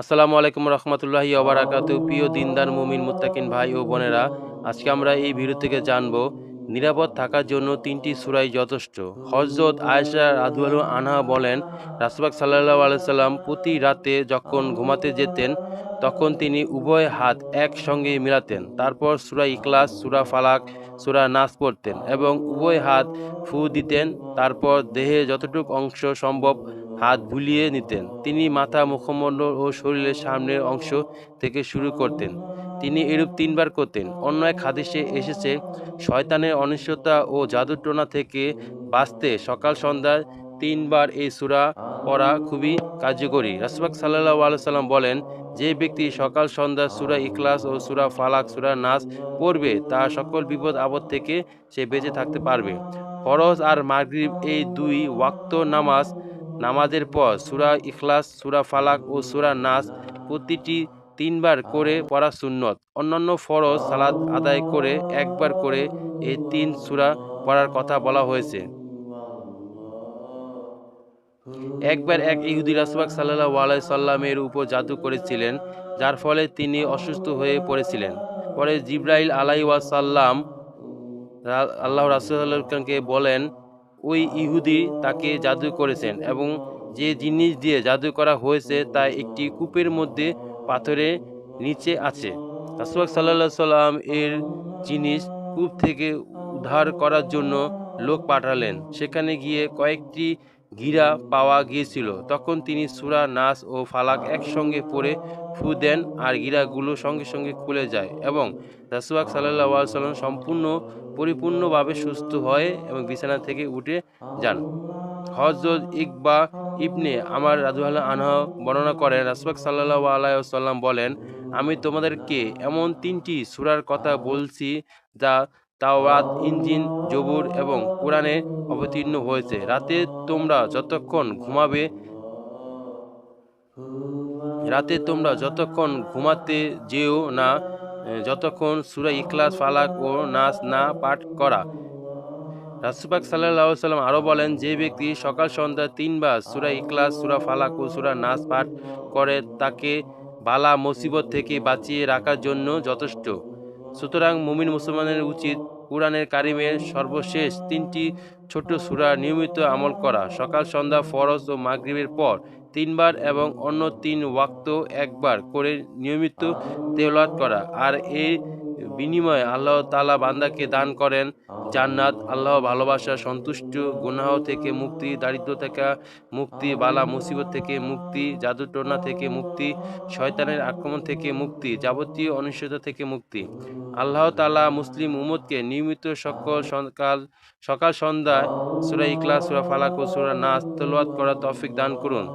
আসসালামু আলাইকুম রহমতুল্লাহি ওবারাকাত প্রিয় দিনদার মুমিন মুত্তাকিন ভাই ও বোনেরা, আজকে আমরা এই ভিডিও থেকে জানব নিরাপদ থাকার জন্য তিনটি সুরাই যথেষ্ট। হজরত আয়েশা রাদুয়ালু আনহা বলেন রাসবাক সাল্লাহ আলাইসাল্লাম প্রতি রাতে যখন ঘুমাতে যেতেন, তখন তিনি উভয় হাত একসঙ্গে মিলাতেন। তারপর সুরা ইকলাস সুরা ফালাক, সুরা নাচ পড়তেন এবং উভয় হাত ফু দিতেন। তারপর দেহে যতটুকু অংশ সম্ভব হাত বুলিয়ে নিতেন। তিনি মাথা, মুখমণ্ডল ও শরীরের সামনের অংশ থেকে শুরু করতেন। তিনি এরূপ তিনবার করতেন। অন্য এক হাদিসে এসেছে, শয়তানের অনিশ্চয়তা ও জাদুটোনা থেকে বাঁচতে সকাল সন্ধ্যায় তিনবার এই সুরা পড়া খুবই কার্যকরী। রাসবাক সাল্লাহ আলসালাম বলেন, যে ব্যক্তি সকাল সন্ধ্যা সুরা ইখলাস ও সুরা ফালাক, সুরা নাচ পড়বে, তার সকল বিপদ আপদ থেকে সে বেঁচে থাকতে পারবে। ফরজ আর মাগরিব এই দুই ওয়াক্ত নামাজ নামাজের পর সুরা ইখলাস, সুরা ফালাক ও সুরা নাস প্রতিটি তিনবার করে পড়া সুন্নত। অন্যান্য ফরজ সালাদ আদায় করে একবার করে এই তিন সুরা পড়ার কথা বলা হয়েছে। একবার এক ইহুদি রাসবাক সাল্লাহ আলাই সাল্লামের উপর জাদু করেছিলেন, যার ফলে তিনি অসুস্থ হয়ে পড়েছিলেন। পরে জিব্রাইল আলাই ওয়াসাল্লাম আল্লাহ রাসুল্লাহকে বলেন ওই ইহুদি তাকে জাদু করেছেন এবং যে জিনিস দিয়ে জাদু করা হয়েছে তা একটি কূপের মধ্যে পাথরের নিচে আছে। রাসুয়াক সাল্লাহ সাল্লাম এর জিনিস কূপ থেকে উদ্ধার করার জন্য লোক পাঠালেন। সেখানে গিয়ে কয়েকটি গিরা পাওয়া গিয়েছিল। তখন তিনি সুরা, নাস ও ফালাক একসঙ্গে পড়ে ফু দেন আর গিরাগুলো সঙ্গে সঙ্গে খুলে যায় এবং রাসুয়াক সাল্লাহ সাল্লাম সম্পূর্ণ পরিপূর্ণভাবে সুস্থ হয় এবং বিছানা থেকে উঠে যান। হজরত ইকবা ইবনে আমার রাজুল্লাহ আনহা বর্ণনা করেন রাসুয়াক সাল্লাহ আলাইসাল্লাম বলেন, আমি তোমাদেরকে এমন তিনটি সুরার কথা বলছি যা তাওরাত ইঞ্জিন জবুর এবং কোরআনে অবতীর্ণ হয়েছে। রাতে তোমরা যতক্ষণ ঘুমাবে, রাতে তোমরা যতক্ষণ ঘুমাতে যেও না, যতক্ষণ সুরা ইখলাস, ফালাক ও নাচ না পাঠ করা। রাসুপাক সাল্লাহ সাল্লাম আরও বলেন, যে ব্যক্তি সকাল সন্ধ্যা তিনবার সুরা ইখলাস, সুরা ফালাক ও সুরা নাচ পাঠ করে, তাকে বালা মুসিবত থেকে বাঁচিয়ে রাখার জন্য যথেষ্ট। সুতরাং মুমিন মুসলমানের উচিত কোরআনের কারিমের সর্বশেষ তিনটি ছোট সুরা নিয়মিত আমল করা। সকাল, সন্ধ্যা, ফরজ ও মাগরিবের পর তিনবার এবং অন্য তিন ওয়াক্ত একবার করে নিয়মিত তেলাত করা। আর এই বিনিময়ে আল্লাহ তালা বান্দাকে দান করেন জান্নাত। আল্লাহ ভালোবাসা, সন্তুষ্ট, গুনাহ থেকে মুক্তি দারিদ্র থেকে মুক্তি, বালা, মুসিবত থেকে মুক্তি, জাদুটনা থেকে মুক্তি, শয়তানের আক্রমণ থেকে মুক্তি, যাবতীয় অনিশ্চয়তা থেকে মুক্তি। আল্লাহ তালা মুসলিম উমদকে নিয়মিত সকল সকাল সকাল সন্ধ্যায় সুরা ইকলা সুরা ফালাক ও সুরা নাস তলোয়াত করা তফিক দান করুন।